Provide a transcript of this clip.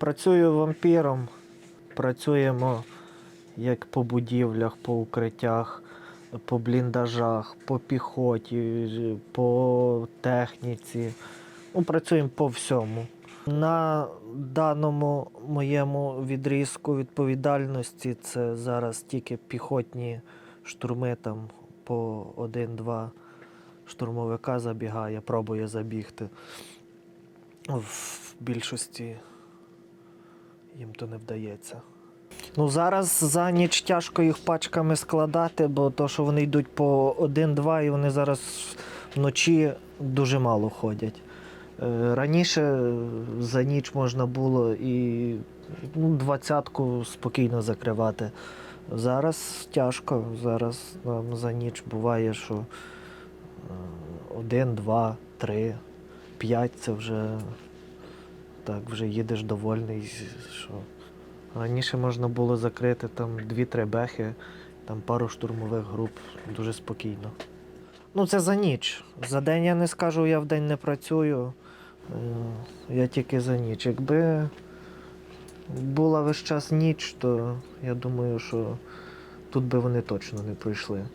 Працюю вампіром, працюємо як по будівлях, по укриттях, по бліндажах, по піхоті, по техніці. Ну, працюємо по всьому. На даному моєму відрізку відповідальності це зараз тільки піхотні штурми, там по один-два штурмовика забігає, пробує забігти. В більшості їм то не вдається. Ну, зараз за ніч тяжко їх пачками складати, бо то, що вони йдуть по один-два, і вони зараз вночі дуже мало ходять. Е, Раніше за ніч можна було і ну, двадцятку спокійно закривати. Зараз тяжко. Зараз нам за ніч буває, що е, один, два, три, п'ять це вже так, вже їдеш довольний. Що... Раніше можна було закрити там дві-три бехи, там пару штурмових груп дуже спокійно. Ну, це за ніч. За день я не скажу, я в день не працюю. Е, Я тільки за ніч. Якби була весь час ніч, то я думаю, що тут би вони точно не пройшли.